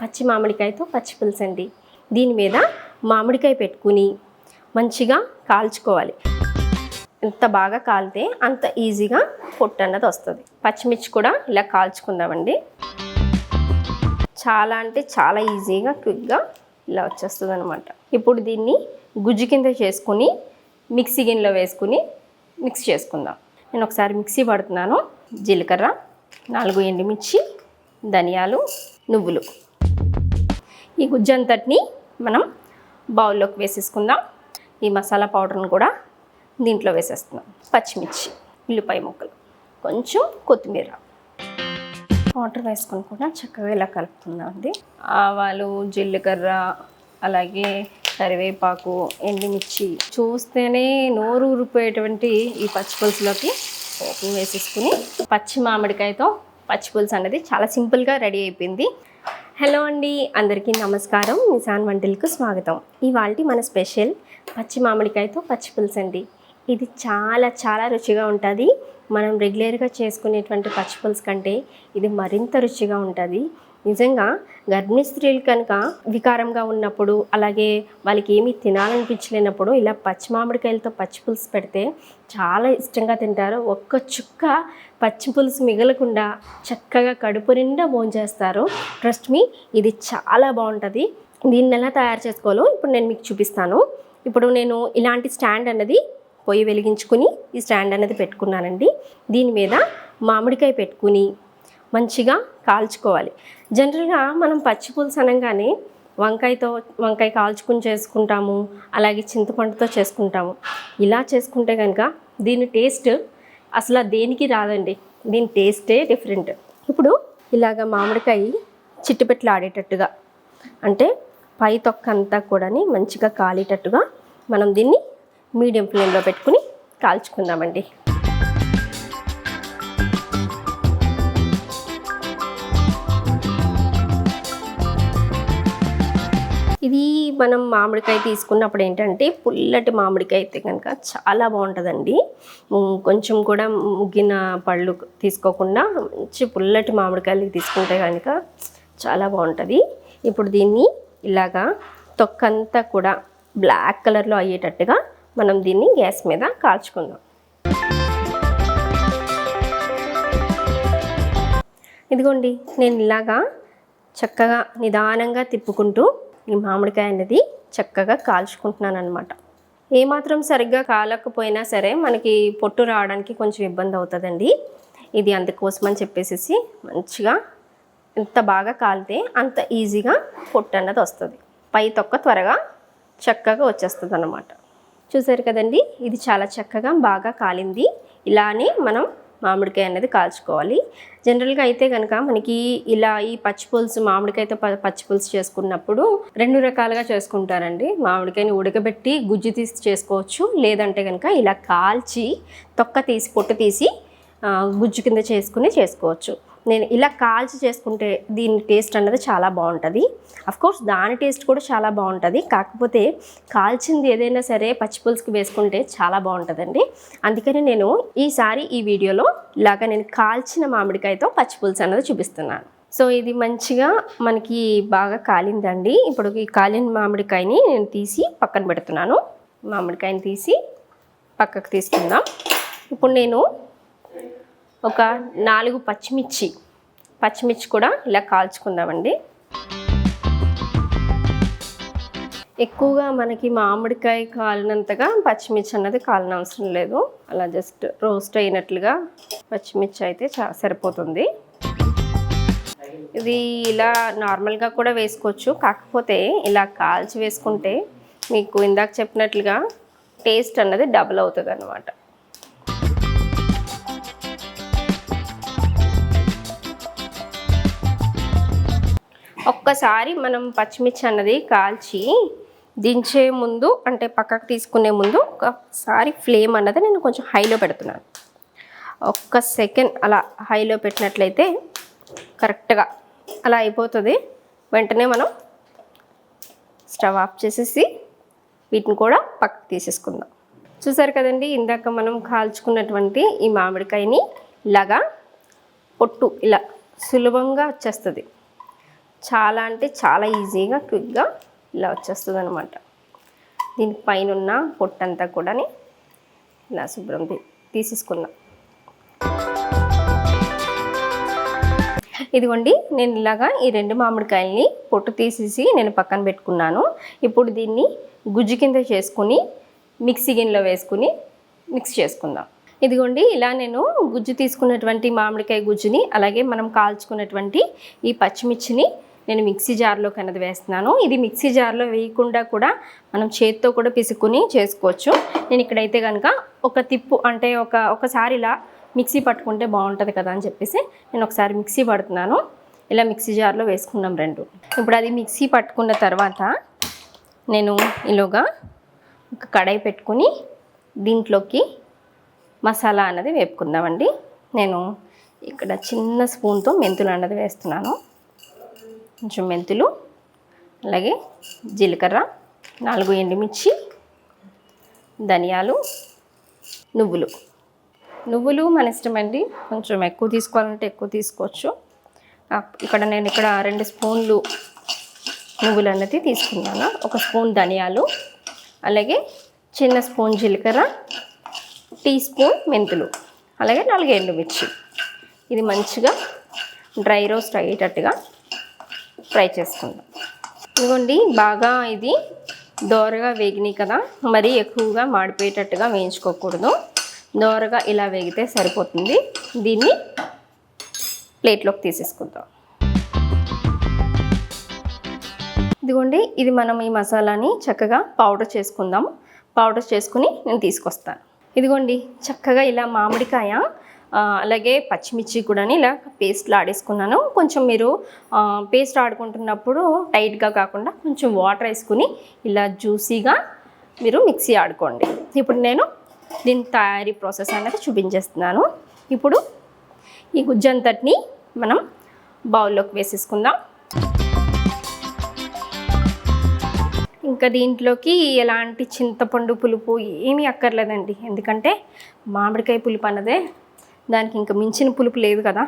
పచ్చి మామిడికాయతో పచ్చి పులుసు అండి. దీని మీద మామిడికాయ పెట్టుకుని మంచిగా కాల్చుకోవాలి. ఎంత బాగా కాలితే అంత ఈజీగా పొట్టు అన్నది వస్తుంది. పచ్చిమిర్చి కూడా ఇలా కాల్చుకుందామండి. చాలా అంటే చాలా ఈజీగా క్విక్గా ఇలా వచ్చేస్తుంది అనమాట ఇప్పుడు దీన్ని గుజ్జు కింద చేసుకుని మిక్సీ గిన్నెలో వేసుకుని మిక్స్ చేసుకుందాం. నేను ఒకసారి మిక్సీ పడుతున్నాను. జీలకర్ర నాలుగు ఎండుమిర్చి ధనియాలు నువ్వులు. ఈ గుజ్జంతటిని మనం బౌల్లోకి వేసేసుకుందాం. ఈ మసాలా పౌడర్ని కూడా దీంట్లో వేసేస్తున్నాం. పచ్చిమిర్చి ఉల్లిపాయ ముక్కలు కొంచెం కొత్తిమీర. వాటర్ వేసుకొని కూడా చక్కగా ఇలా కలుపుకుందాం అండి. ఆవాలు జీలకర్ర అలాగే కరివేపాకు ఎండుమిర్చి చూస్తేనే నోరు ఊరిపోయేటువంటి ఈ పచ్చి పులుసులోకి వేసేసుకుని పచ్చి మామిడికాయతో పచ్చి పులుసు అనేది చాలా సింపుల్గా రెడీ అయిపోయింది. హలో అండి అందరికీ నమస్కారం. నిసాన్ వంటలకు స్వాగతం. ఇవాళ మన స్పెషల్ పచ్చి మామిడికాయతో పచ్చి పులుసు అండి ఇది చాలా చాలా రుచిగా ఉంటుంది. మనం రెగ్యులర్గా చేసుకునేటువంటి పచ్చి పులుసు కంటే ఇది మరింత రుచిగా ఉంటుంది. నిజంగా గర్భిణీ స్త్రీలు కనుక వికారంగా ఉన్నప్పుడు అలాగే వాళ్ళకి ఏమీ తినాలనిపించలేనప్పుడు ఇలా పచ్చి మామిడికాయలతో పచ్చి పులుసు పెడితే చాలా ఇష్టంగా తింటారు. ఒక్క చుక్క పచ్చి పులుసు మిగలకుండా చక్కగా కడుపు నిండా భోంచేస్తారు. ట్రస్ట్ మీ ఇది చాలా బాగుంటుంది. దీన్ని ఎలా తయారు చేసుకోవాలో ఇప్పుడు నేను మీకు చూపిస్తాను. ఇప్పుడు నేను ఇలాంటి స్టాండ్ అన్నది పొయ్యి వెలిగించుకుని ఈ స్టాండ్ అనేది పెట్టుకున్నానండి. దీని మీద మామిడికాయ పెట్టుకుని మంచిగా కాల్చుకోవాలి. జనరల్గా మనం పచ్చి పులుసు అనగానే వంకాయతో వంకాయ కాల్చుకుని చేసుకుంటాము అలాగే చింతపండుతో చేసుకుంటాము. ఇలా చేసుకుంటే కనుక దీని టేస్ట్ అసలు దేనికి రాదండి. దీని టేస్టే డిఫరెంట్. ఇప్పుడు ఇలాగ మామిడికాయ చిట్టుపెట్లు ఆడేటట్టుగా అంటే పై తొక్క అంతా కూడా మంచిగా కాలేటట్టుగా మనం దీన్ని మీడియం ఫ్లేమ్లో పెట్టుకుని కాల్చుకుందామండి. ఇది మనం మామిడికాయ తీసుకున్నప్పుడు ఏంటంటే పుల్లటి మామిడికాయ అయితే కనుక చాలా బాగుంటుందండి. కొంచెం కూడా ముగ్గిన పళ్ళు తీసుకోకుండా మంచి పుల్లటి మామిడికాయలు తీసుకుంటే కనుక చాలా బాగుంటుంది. ఇప్పుడు దీన్ని ఇలాగా తొక్కంతా కూడా బ్లాక్ కలర్లో అయ్యేటట్టుగా మనం దీన్ని గ్యాస్ మీద కాల్చుకుందాం. ఇదిగోండి నేను ఇలాగా చక్కగా నిదానంగా తిప్పుకుంటూ ఈ మామిడికాయ అనేది చక్కగా కాల్చుకుంటున్నాను అనమాట ఏమాత్రం సరిగ్గా కాలకపోయినా సరే మనకి పొట్టు రావడానికి కొంచెం ఇబ్బంది అవుతుందండి. ఇది అందుకోసం అని చెప్పేసి మంచిగా ఎంత బాగా కాలితే అంత ఈజీగా పొట్టు అన్నది వస్తుంది. పై తొక్క త్వరగా చక్కగా వచ్చేస్తుంది అన్నమాట చూసారు కదండి? ఇది చాలా చక్కగా బాగా కాలింది. ఇలానే మనం మామిడికాయ అనేది కాల్చుకోవాలి. జనరల్గా అయితే కనుక మనకి ఇలా ఈ పచ్చి పులుసు మామిడికాయతో ప- పచ్చి పులుసు చేసుకున్నప్పుడు రెండు రకాలుగా చేసుకుంటారండి. మామిడికాయని ఉడకబెట్టి గుజ్జు తీసి చేసుకోవచ్చు. లేదంటే కనుక ఇలా కాల్చి తొక్క తీసి పొట్టు తీసి గుజ్జు కింద చేసుకుని చేసుకోవచ్చు. నేను ఇలా కాల్చి చేసుకుంటే దీని టేస్ట్ అన్నది చాలా బాగుంటుంది. కోర్స్ దాని టేస్ట్ కూడా చాలా బాగుంటుంది. కాకపోతే కాల్చింది ఏదైనా సరే పచ్చి పులుసుకి వేసుకుంటే చాలా బాగుంటుందండి. అందుకని నేను ఈసారి ఈ వీడియోలో ఇలాగ నేను కాల్చిన మామిడికాయతో పచ్చి పులుసు అన్నది చూపిస్తున్నాను. సో ఇది మంచిగా మనకి బాగా కాలిందండి. ఇప్పుడు ఈ కాలిన మామిడికాయని నేను తీసి పక్కన పెడుతున్నాను. మామిడికాయని తీసి పక్కకు తీసుకుందాం. ఇప్పుడు నేను ఒక నాలుగు పచ్చిమిర్చి. పచ్చిమిర్చి కూడా ఇలా కాల్చుకుందామండి. ఎక్కువగా మనకి మామిడికాయ కాలినంతగా పచ్చిమిర్చి అన్నది కాలనవసరం లేదు. అలా జస్ట్ రోస్ట్ అయినట్లుగా పచ్చిమిర్చి అయితే చా సరిపోతుంది. ఇది ఇలా నార్మల్గా కూడా వేసుకోవచ్చు. కాకపోతే ఇలా కాల్చి వేసుకుంటే మీకు ఇందాక చెప్పినట్లుగా టేస్ట్ అన్నది డబుల్ అవుతుంది అన్నమాట ఒక్కసారి మనం పచ్చిమిర్చి అన్నది కాల్చి దించే ముందు అంటే పక్కకు తీసుకునే ముందు ఒకసారి ఫ్లేమ్ అన్నది నేను కొంచెం హైలో పెడుతున్నాను. ఒక్క సెకండ్ అలా హైలో పెట్టినట్లయితే కరెక్ట్గా అలా అయిపోతుంది. వెంటనే మనం స్టవ్ ఆఫ్ చేసేసి వీటిని కూడా పక్కకు తీసేసుకుందాం. చూసారు కదండి ఇందాక మనం కాల్చుకున్నటువంటి ఈ మామిడికాయని ఇలాగా పొట్టు ఇలా సులభంగా వచ్చేస్తుంది. చాలా అంటే చాలా ఈజీగా క్విక్గా ఇలా వచ్చేస్తుంది అనమాట దీనిపైన ఉన్న పొట్టంతా కూడా ఇలా శుభ్రం తీసేసుకున్నా. ఇదిగోండి నేను ఇలాగా ఈ రెండు మామిడికాయల్ని పొట్టు తీసేసి నేను పక్కన పెట్టుకున్నాను. ఇప్పుడు దీన్ని గుజ్జు కింద చేసుకుని మిక్సీ గిన్నెలో వేసుకుని మిక్స్ చేసుకుందాం. ఇదిగోండి ఇలా నేను గుజ్జు తీసుకున్నటువంటి మామిడికాయ గుజ్జుని అలాగే మనం కాల్చుకున్నటువంటి ఈ పచ్చిమిర్చిని నేను మిక్సీ జార్లో కన్నది వేస్తున్నాను. ఇది మిక్సీ జార్లో వేయకుండా కూడా మనం చేతితో కూడా పిసుకుని చేసుకోవచ్చు. నేను ఇక్కడైతే కనుక ఒక తిప్పు అంటే ఒక ఒకసారి ఇలా మిక్సీ పట్టుకుంటే బాగుంటుంది కదా అని చెప్పేసి నేను ఒకసారి మిక్సీ పడుతున్నాను. ఇలా మిక్సీ జార్లో వేసుకున్నాం రెండు. ఇప్పుడు అది మిక్సీ పట్టుకున్న తర్వాత నేను ఇలాగా ఒక కడాయి పెట్టుకుని దీంట్లోకి మసాలా అన్నది వేపుకుందామండి. నేను ఇక్కడ చిన్న స్పూన్తో మెంతులు అన్నది వేస్తున్నాను. కొంచెం మెంతులు అలాగే జీలకర్ర నాలుగు ఎండుమిర్చి ధనియాలు నువ్వులు. నువ్వులు మన ఇష్టం అండి. కొంచెం ఎక్కువ తీసుకోవాలంటే ఎక్కువ తీసుకోవచ్చు. ఇక్కడ నేను ఇక్కడ రెండు స్పూన్లు నువ్వులు అన్నది తీసుకున్నాను. ఒక స్పూన్ ధనియాలు అలాగే చిన్న స్పూన్ జీలకర్ర టీ స్పూన్ మెంతులు అలాగే నాలుగు ఎండుమిర్చి. ఇది మంచిగా డ్రై రోస్ట్ అయ్యేటట్టుగా ఫ్రై చేసుకుందాం. ఇదిగోండి బాగా ఇది దోరగా వేగినాయి కదా మరీ ఎక్కువగా మాడిపోయేటట్టుగా వేయించుకోకూడదు. దోరగా ఇలా వేగితే సరిపోతుంది. దీన్ని ప్లేట్లోకి తీసేసుకుందాం. ఇదిగోండి ఇది మనం ఈ మసాలాని చక్కగా పౌడర్ చేసుకుందాం. పౌడర్ చేసుకుని నేను తీసుకొస్తాను. ఇదిగోండి చక్కగా ఇలా మామిడికాయ అలాగే పచ్చిమిర్చి కూడా ఇలా పేస్ట్లో ఆడేసుకున్నాను. కొంచెం మీరు పేస్ట్ ఆడుకుంటున్నప్పుడు టైట్గా కాకుండా కొంచెం వాటర్ వేసుకుని ఇలా జ్యూసీగా మీరు మిక్సీ ఆడుకోండి. ఇప్పుడు నేను దీని తయారీ ప్రాసెస్ అనేది చూపించేస్తున్నాను. ఇప్పుడు ఈ గుజ్జంతటిని మనం బౌల్లోకి వేసేసుకుందాం. ఇంకా దీంట్లోకి ఎలాంటి చింతపండు పులుపు ఏమీ అక్కర్లేదండి. ఎందుకంటే మామిడికాయ పులుపు అన్నదే దానికి ఇంకా మించిన పులుపు లేదు కదా.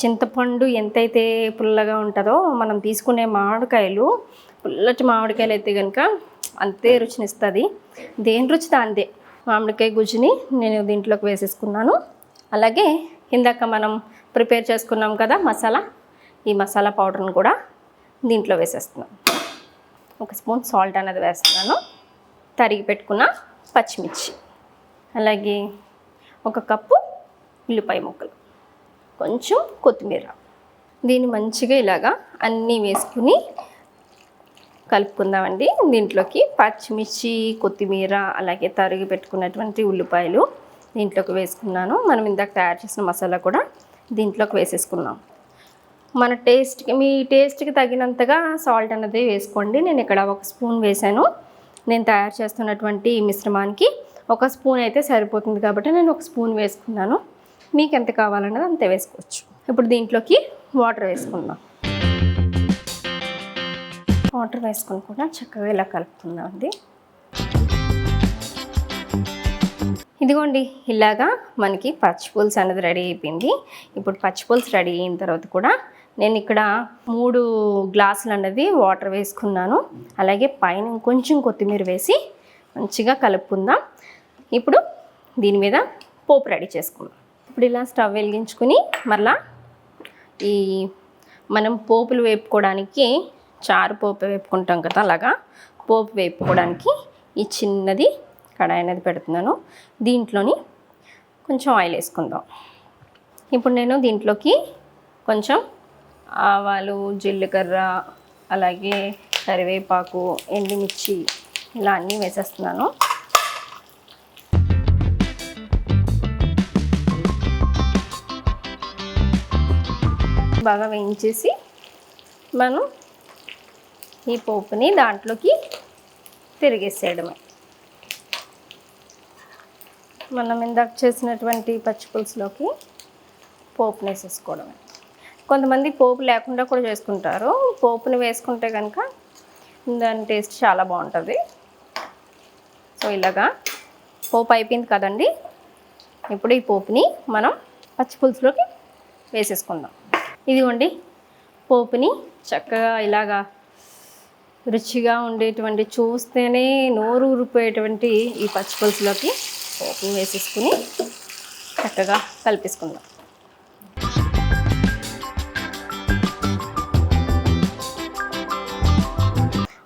చింతపండు ఎంతైతే పుల్లగా ఉంటుందో మనం తీసుకునే మామిడికాయలు పుల్లటి మామిడికాయలు అయితే కనుక అంతే రుచినిస్తుంది. దేని రుచి దాందే మామిడికాయ గుజ్జుని నేను దీంట్లోకి వేసేసుకున్నాను. అలాగే ఇందాక మనం ప్రిపేర్ చేసుకున్నాం కదా మసాలా ఈ మసాలా పౌడర్ని కూడా దీంట్లో వేసేస్తున్నాను. ఒక స్పూన్ సాల్ట్ అనేది వేస్తున్నాను. తరిగి పెట్టుకున్న పచ్చిమిర్చి. అలాగే ఒక కప్పు ఉల్లిపాయ ముక్కలు. కొంచెం కొత్తిమీర. దీన్ని మంచిగా ఇలాగా అన్నీ వేసుకుని కలుపుకుందామండి. దీంట్లోకి పచ్చిమిర్చి కొత్తిమీర అలాగే తరిగి పెట్టుకున్నటువంటి ఉల్లిపాయలు దీంట్లోకి వేసుకున్నాను. మనం ఇందాక తయారు చేసిన మసాలా కూడా దీంట్లోకి వేసేసుకున్నాం. మన టేస్ట్కి మీ టేస్ట్కి తగినంతగా సాల్ట్ అన్నది వేసుకోండి. నేను ఇక్కడ ఒక స్పూన్ వేసాను నేను తయారు చేస్తున్నటువంటి మిశ్రమానికి ఒక స్పూన్ అయితే సరిపోతుంది కాబట్టి నేను ఒక స్పూన్ వేసుకున్నాను. మీకు ఎంత కావాలన్నది అంతే వేసుకోవచ్చు. ఇప్పుడు దీంట్లోకి వాటర్ వేసుకుందాం. వాటర్ వేసుకొని కూడా చక్కగా ఇలా కలుపుకుందాం అండి. ఇదిగోండి ఇలాగా మనకి పచ్చిపులుసు అనేది రెడీ అయిపోయింది. ఇప్పుడు పచ్చిపులుసు రెడీ అయిన తర్వాత కూడా నేను ఇక్కడ మూడు గ్లాసులు అన్నది వాటర్ వేసుకున్నాను. అలాగే పైన ఇంకొంచెం కొత్తిమీర వేసి మంచిగా కలుపుకుందాం. ఇప్పుడు దీని మీద పోపు రెడీ చేసుకుందాం. ఇప్పుడు ఇలా స్టవ్ వెలిగించుకుని మరలా ఈ మనం పోపులు వేపుకోవడానికి చారు పోపు వేపుకుంటాం కదా అలాగా పోపు వేపుకోవడానికి ఈ చిన్నది కడాయి అనేది పెడుతున్నాను. దీంట్లోని కొంచెం ఆయిల్ వేసుకుందాం. ఇప్పుడు నేను దీంట్లోకి కొంచెం ఆవాలు జీలకర్ర అలాగే కరివేపాకు ఎండుమిర్చి ఇలా అన్నీ వేసేస్తున్నాను. బాగా వేయించేసి మనం ఈ పోపుని దాంట్లోకి తిరిగేసేయడమే. మనం ఇందాక చేసినటువంటి పచ్చి పులుసులోకి పోపుని వేసేసుకోవడమే. కొంతమంది పోపు లేకుండా కూడా చేసుకుంటారు. పోపుని వేసుకుంటే కనుక దాని టేస్ట్ చాలా బాగుంటుంది. సో ఇలాగా పోపు అయిపోయింది కదండి. ఇప్పుడు ఈ పోపుని మనం పచ్చి పులుసులోకి వేసేసుకుందాం. ఇదిగోండి పోపుని చక్కగా ఇలాగా రుచిగా ఉండేటువంటి చూస్తేనే నోరు ఊరిపోయేటువంటి ఈ పచ్చి పులుసులోకి పోపుని వేసేసుకుని చక్కగా కలిపేసుకుందాం.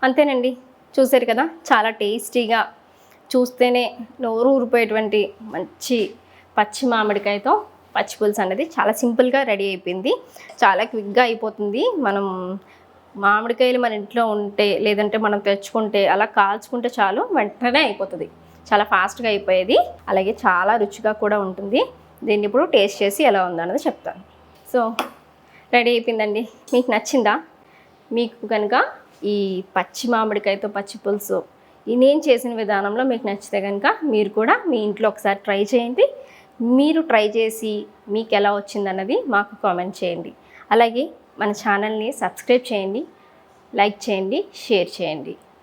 అంతేనండి చూసారు కదా చాలా టేస్టీగా చూస్తేనే నోరు ఊరిపోయేటువంటి మంచి పచ్చి మామిడికాయతో పచ్చి పులుసు అనేది చాలా సింపుల్గా రెడీ అయిపోయింది. చాలా క్విక్గా అయిపోతుంది. మనం మామిడికాయలు మన ఇంట్లో ఉంటే లేదంటే మనం తెచ్చుకుంటే అలా కాల్చుకుంటే చాలు వెంటనే అయిపోతుంది. చాలా ఫాస్ట్గా అయిపోయేది. అలాగే చాలా రుచిగా కూడా ఉంటుంది. దీన్ని ఇప్పుడు టేస్ట్ చేసి ఎలా ఉందన్నది చెప్తాను. సో రెడీ అయిపోయిందండి. మీకు నచ్చిందా? మీకు కనుక ఈ పచ్చి మామిడికాయతో పచ్చి పులుసు ఈ నేను చేసిన విధానంలో మీకు నచ్చితే కనుక మీరు కూడా మీ ఇంట్లో ఒకసారి ట్రై చేయండి. మీరు ట్రై చేసి మీకు ఎలా వచ్చిందన్నది మాకు కామెంట్ చేయండి. అలాగే మన ఛానల్ని సబ్స్క్రైబ్ చేయండి లైక్ చేయండి షేర్ చేయండి.